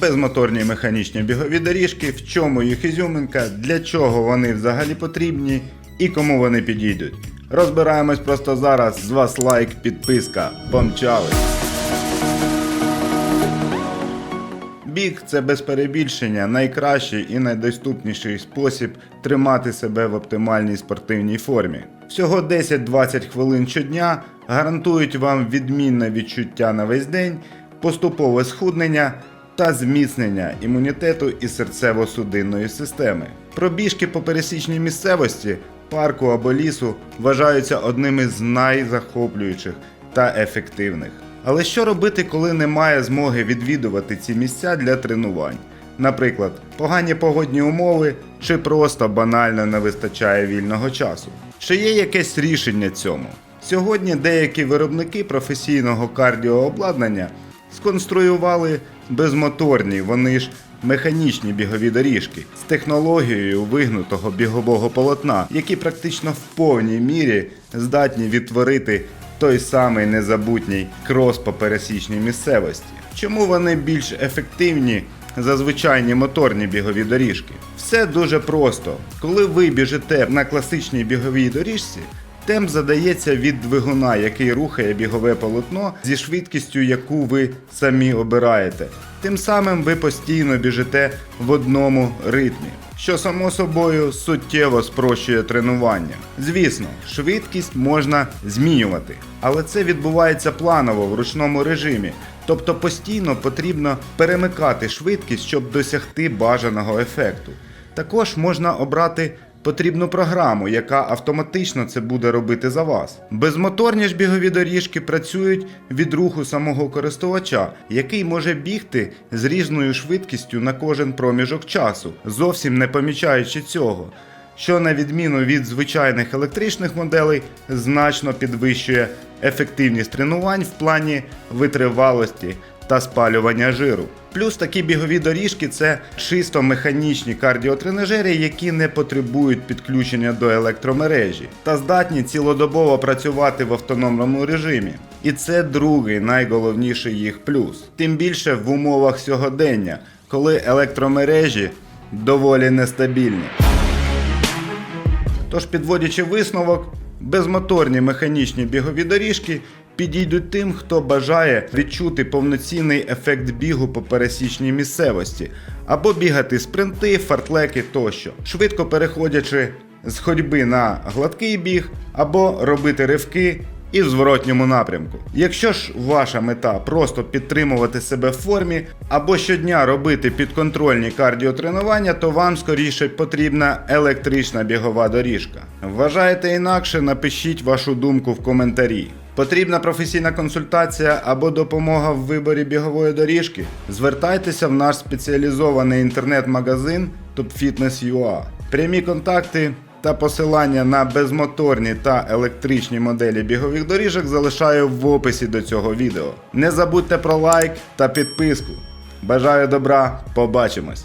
безмоторні механічні бігові доріжки, в чому їх ізюминка, для чого вони взагалі потрібні і кому вони підійдуть. Розбираємось просто зараз. З вас лайк, підписка. Помчали! Біг це без перебільшення найкращий і найдоступніший спосіб тримати себе в оптимальній спортивній формі. Всього 10-20 хвилин щодня гарантують вам відмінне відчуття на весь день, поступове схуднення та зміцнення імунітету і серцево-судинної системи. Пробіжки по пересічній місцевості, парку або лісу вважаються одними з найзахоплюючих та ефективних. Але що робити, коли немає змоги відвідувати ці місця для тренувань? Наприклад, погані погодні умови чи просто банально не вистачає вільного часу? Чи є якесь рішення цьому? Сьогодні деякі виробники професійного кардіообладнання сконструювали безмоторні, вони ж механічні бігові доріжки з технологією вигнутого бігового полотна, які практично в повній мірі здатні відтворити той самий незабутній крос по пересічній місцевості. Чому вони більш ефективні за звичайні моторні бігові доріжки? Все дуже просто. Коли ви біжите на класичній біговій доріжці, темп задається від двигуна, який рухає бігове полотно зі швидкістю, яку ви самі обираєте. Тим самим ви постійно біжите в одному ритмі що само собою суттєво спрощує тренування. Звісно, швидкість можна змінювати, але це відбувається планово в ручному режимі. Тобто постійно потрібно перемикати швидкість, щоб досягти бажаного ефекту. Також можна обрати потрібну програму, яка автоматично це буде робити за вас. Безмоторні ж бігові доріжки працюють від руху самого користувача, який може бігти з різною швидкістю на кожен проміжок часу, зовсім не помічаючи цього. Що на відміну від звичайних електричних моделей значно підвищує ефективність тренувань в плані витривалості та спалювання жиру. Плюс такі бігові доріжки це чисто механічні кардіотренажери, які не потребують підключення до електромережі та здатні цілодобово працювати в автономному режимі. І це другий найголовніший їх плюс. Тим більше в умовах сьогодення, коли електромережі доволі нестабільні. Тож, підводячи висновок, безмоторні механічні бігові доріжки підійдуть тим, хто бажає відчути повноцінний ефект бігу по пересічній місцевості, або бігати спринти, фартлеки тощо, швидко переходячи з ходьби на гладкий біг, або робити ривки і в зворотньому напрямку. Якщо ж ваша мета просто підтримувати себе в формі або щодня робити підконтрольні кардіотренування, то вам скоріше потрібна електрична бігова доріжка. Вважаєте інакше, напишіть вашу думку в коментарі. Потрібна професійна консультація або допомога в виборі бігової доріжки? Звертайтеся в наш спеціалізований інтернет-магазин TopFitness.ua. Прямі контакти та посилання на безмоторні та електричні моделі бігових доріжок залишаю в описі до цього відео. Не забудьте про лайк та підписку. Бажаю добра, побачимось!